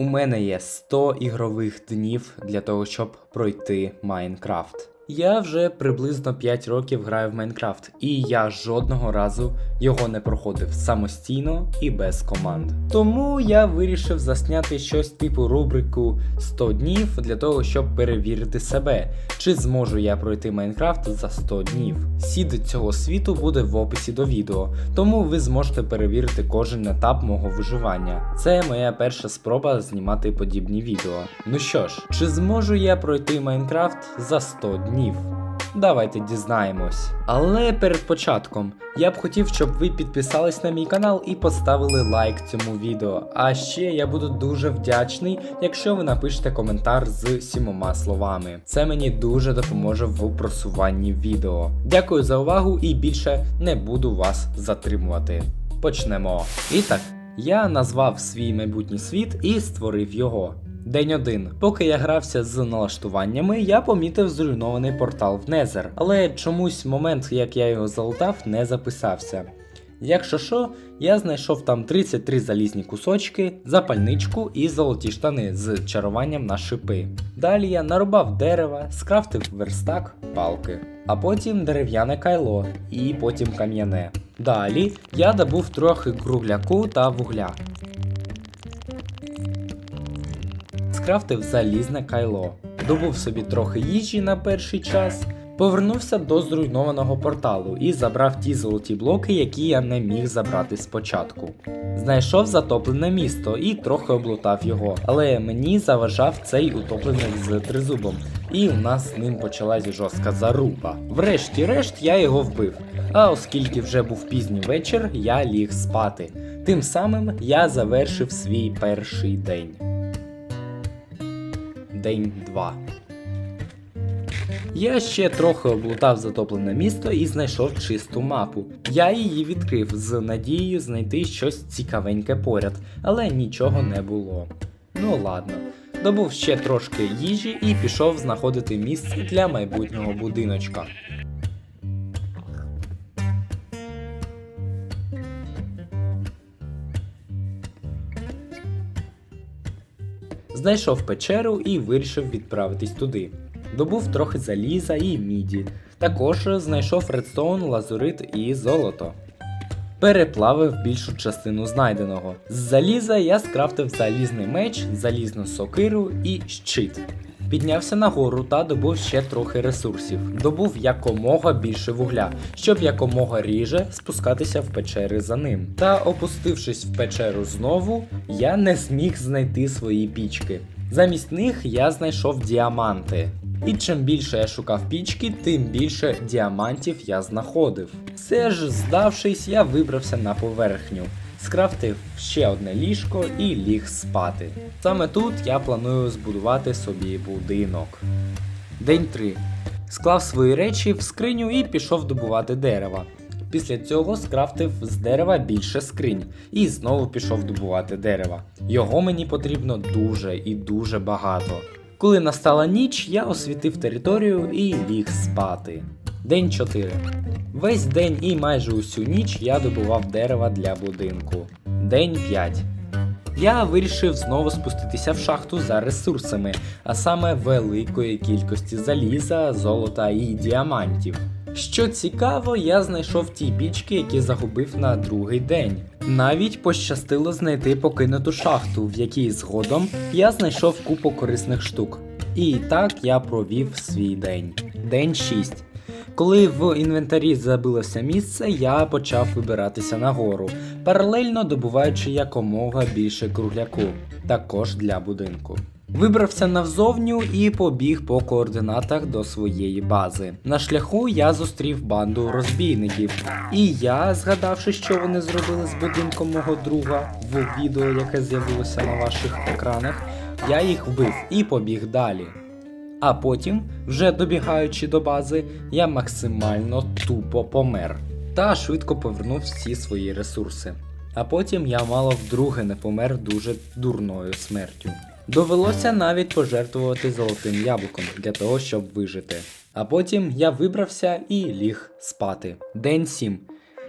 У мене є 100 ігрових днів для того, щоб пройти Майнкрафт. Я вже приблизно 5 років граю в Майнкрафт, і я жодного разу його не проходив самостійно і без команд. Тому я вирішив засняти щось типу рубрику 100 днів для того, щоб перевірити себе, чи зможу я пройти Майнкрафт за 100 днів. Сід цього світу буде в описі до відео, тому ви зможете перевірити кожен етап мого виживання. Це моя перша спроба знімати подібні відео. Ну що ж, чи зможу я пройти Майнкрафт за 100 днів? Давайте дізнаємось. Але перед початком я б хотів, щоб ви підписались на мій канал і поставили лайк цьому відео. А ще я буду дуже вдячний, якщо ви напишете коментар з сімома словами. Це мені дуже допоможе в просуванні відео. Дякую за увагу і більше не буду вас затримувати. Почнемо. І так, я назвав свій майбутній світ і створив його. День 1. Поки я грався з налаштуваннями, я помітив зруйнований портал в Незер, але чомусь момент, як я його залутав, не записався. Якщо що, я знайшов там 33 залізні кусочки, запальничку і золоті штани з чаруванням на шипи. Далі я нарубав дерева, скрафтив верстак, палки, а потім дерев'яне кайло і потім кам'яне. Далі я добув трохи кругляку та вугля. Скрафтив залізне кайло, добув собі трохи їжі на перший час, повернувся до зруйнованого порталу і забрав ті золоті блоки, які я не міг забрати спочатку. Знайшов затоплене місто і трохи облутав його, але мені заважав цей утоплений з тризубом, і у нас з ним почалась жорстка заруба. Врешті-решт я його вбив. А оскільки вже був пізній вечір, я ліг спати. Тим самим я завершив свій перший день. День 2. Я ще трохи облутав затоплене місто і знайшов чисту мапу. Я її відкрив з надією знайти щось цікавеньке поряд, але нічого не було. Ну ладно. Добув ще трошки їжі і пішов знаходити місце для майбутнього будиночка. Знайшов печеру і вирішив відправитись туди. Добув трохи заліза і міді. Також знайшов редстоун, лазурит і золото. Переплавив більшу частину знайденого. З заліза я скрафтив залізний меч, залізну сокиру і щит. Піднявся нагору та добув ще трохи ресурсів. Добув якомога більше вугля, щоб якомога ріже спускатися в печери за ним. Та опустившись в печеру знову, я не зміг знайти свої пічки. Замість них я знайшов діаманти. І чим більше я шукав пічки, тим більше діамантів я знаходив. Все ж, здавшись, я вибрався на поверхню скрафтив ще одне ліжко і ліг спати. Саме тут я планую збудувати собі будинок. День 3. Склав свої речі в скриню і пішов добувати дерева. Після цього скрафтив з дерева більше скринь і знову пішов добувати дерева. Його мені потрібно дуже і дуже багато. Коли настала ніч, я освітив територію і ліг спати. День 4. Весь день і майже усю ніч я добував дерева для будинку. День 5. Я вирішив знову спуститися в шахту за ресурсами, а саме великої кількості заліза, золота і діамантів. Що цікаво, я знайшов ті пічки, які загубив на другий день. Навіть пощастило знайти покинуту шахту, в якій згодом я знайшов купу корисних штук. І так я провів свій день. День 6. Коли в інвентарі забилося місце, я почав вибиратися нагору, паралельно добуваючи якомога більше кругляку, також для будинку. Вибрався навзовню і побіг по координатах до своєї бази. На шляху я зустрів банду розбійників, і я, згадавши, що вони зробили з будинком мого друга в відео, яке з'явилося на ваших екранах, я їх вбив і побіг далі. А потім, вже добігаючи до бази, я максимально тупо помер та швидко повернув всі свої ресурси. А потім я мало вдруге не помер дуже дурною смертю. Довелося навіть пожертвувати золотим яблуком для того, щоб вижити. А потім я вибрався і ліг спати. День 7.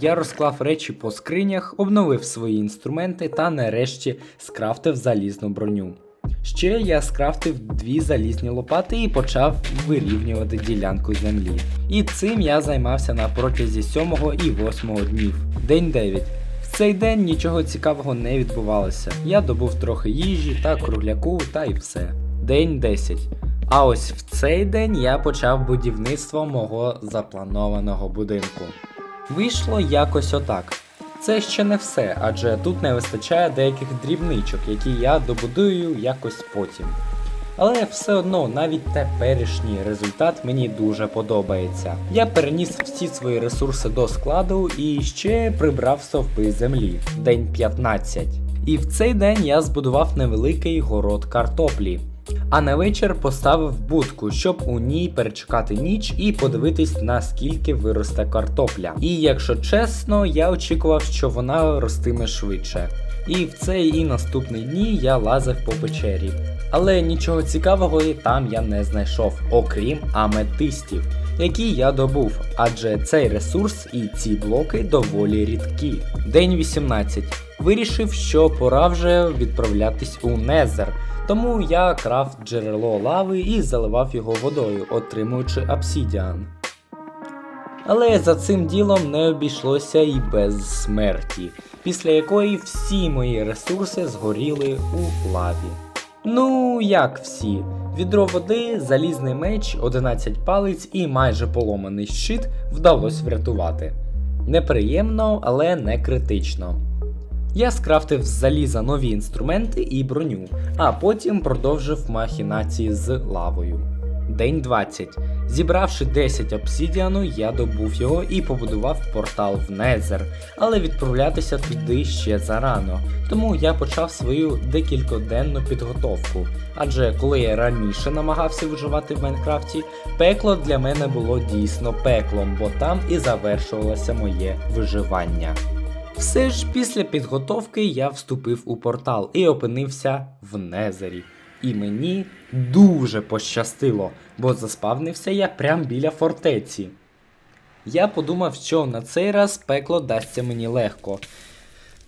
Я розклав речі по скринях, обновив свої інструменти та нарешті скрафтив залізну броню. Ще я скрафтив дві залізні лопати і почав вирівнювати ділянку землі. І цим я займався на протязі 7 і 8 днів. День 9. В цей день нічого цікавого не відбувалося. Я добув трохи їжі та кругляку, та й все. День 10. А ось в цей день я почав будівництво мого запланованого будинку. Вийшло якось отак. Це ще не все, адже тут не вистачає деяких дрібничок, які я добудую якось потім. Але все одно навіть теперішній результат мені дуже подобається. Я переніс всі свої ресурси до складу і ще прибрав совпи землі. День 15. І в цей день я збудував невеликий город картоплі. А на вечір поставив будку, щоб у ній перечекати ніч і подивитись наскільки виросте картопля. І якщо чесно, я очікував, що вона ростиме швидше. І в цей і наступні дні я лазив по печері. Але нічого цікавого і там я не знайшов, окрім аметистів, які я добув, адже цей ресурс і ці блоки доволі рідкі. День 18. Вирішив, що пора вже відправлятись у Незер. Тому я крав джерело лави і заливав його водою, отримуючи обсідіан. Але за цим ділом не обійшлося і без смерті, після якої всі мої ресурси згоріли у лаві. Ну, як всі, відро води, залізний меч, 11 палиць і майже поломаний щит вдалося врятувати. Неприємно, але не критично. Я скрафтив з заліза нові інструменти і броню, а потім продовжив махінації з лавою. День 20. Зібравши 10 обсідіану, я добув його і побудував портал в Незер, але відправлятися туди ще зарано, тому я почав свою декількоденну підготовку. Адже коли я раніше намагався виживати в Майнкрафті, пекло для мене було дійсно пеклом, бо там і завершувалося моє виживання. Все ж після підготовки я вступив у портал і опинився в Незері. І мені дуже пощастило, бо заспавнився я прямо біля фортеці. Я подумав, що на цей раз пекло дасться мені легко.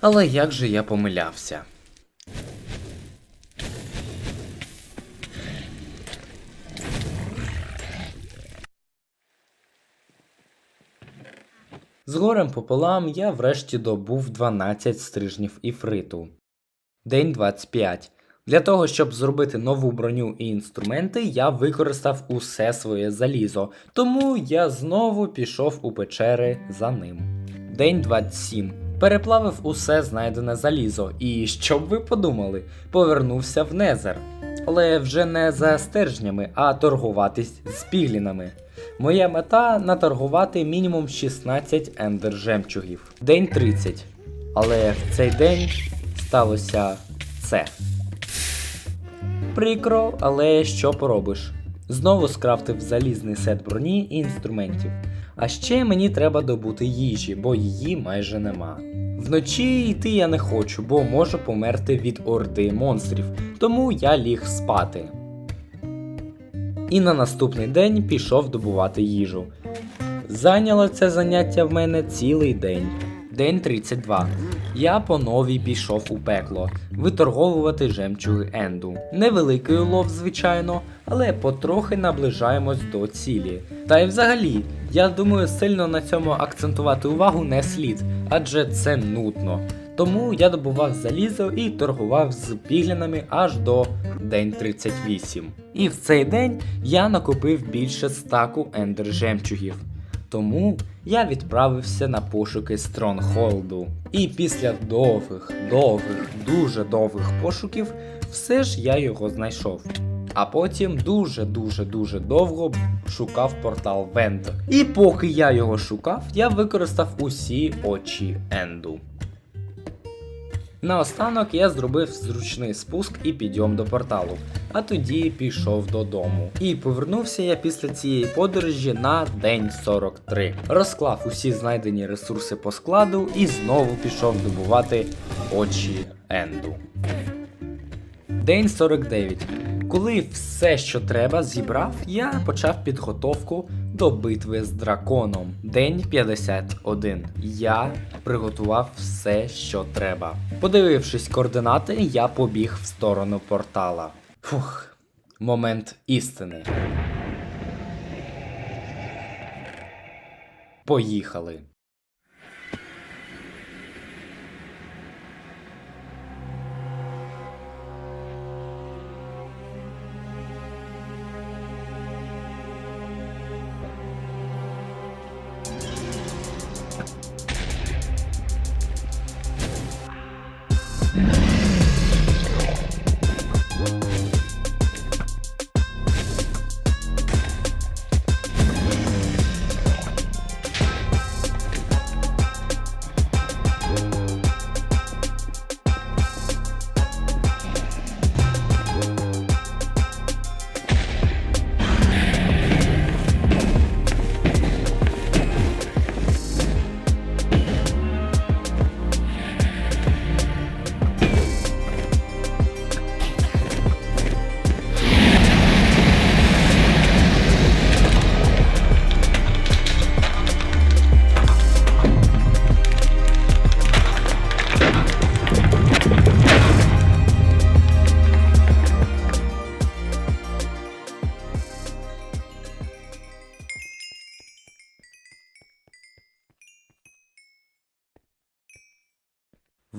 Але як же я помилявся? З горем пополам я врешті добув 12 стрижнів іфриту. День 25. Для того, щоб зробити нову броню і інструменти, я використав усе своє залізо, тому я знову пішов у печери за ним. День 27. Переплавив усе знайдене залізо, і що б ви подумали, повернувся в Незер. Але вже не за стержнями, а торгуватись з піглінами. Моя мета наторгувати мінімум 16 ендер жемчугів. День 30. Але в цей день сталося це. Прикро, але що поробиш? Знову скрафтив залізний сет броні і інструментів. А ще мені треба добути їжі, бо її майже нема. Вночі йти я не хочу, бо можу померти від орди монстрів, тому я ліг спати. І на наступний день пішов добувати їжу. Зайняло це заняття в мене цілий день. День 32. Я по новій пішов у пекло виторговувати жемчуги Енду. Невеликий улов, звичайно, але потрохи наближаємось до цілі. Та й взагалі, я думаю, сильно на цьому акцентувати увагу не слід, адже це нудно. Тому я добував залізо і торгував з піглінами аж до день 38. І в цей день я накопив більше стаку ендер жемчугів. Тому я відправився на пошуки Стронгхолду. І після довгих, довгих, дуже довгих пошуків, все ж я його знайшов. А потім дуже-дуже дуже довго шукав портал Вент. І поки я його шукав, я використав усі очі Енду. Наостанок я зробив зручний спуск і підйом до порталу, а тоді пішов додому. І повернувся я після цієї подорожі на день 43. Розклав усі знайдені ресурси по складу і знову пішов добувати очі Енду. День 49. Коли все, що треба, зібрав, я почав підготовку до битви з драконом. День 51. Я приготував все, що треба. Подивившись координати, я побіг в сторону портала. Фух, момент істини. Поїхали.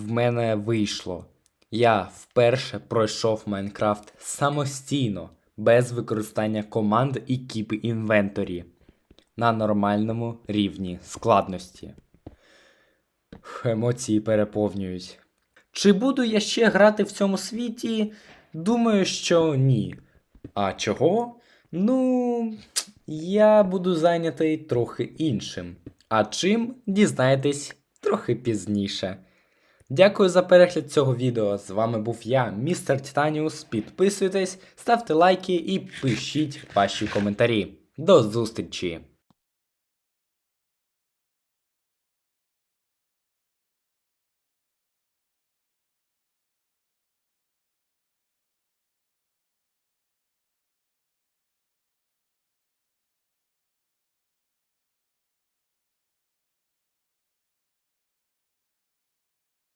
В мене вийшло. Я вперше пройшов Майнкрафт самостійно, без використання команд і кіпи інвенторі на нормальному рівні складності. Емоції переповнюють. Чи буду я ще грати в цьому світі? Думаю, що ні. А чого? Ну, я буду зайнятий трохи іншим. А чим дізнаєтесь трохи пізніше. Дякую за перегляд цього відео. З вами був я, містер Титаніус. Підписуйтесь, ставте лайки і пишіть ваші коментарі. До зустрічі!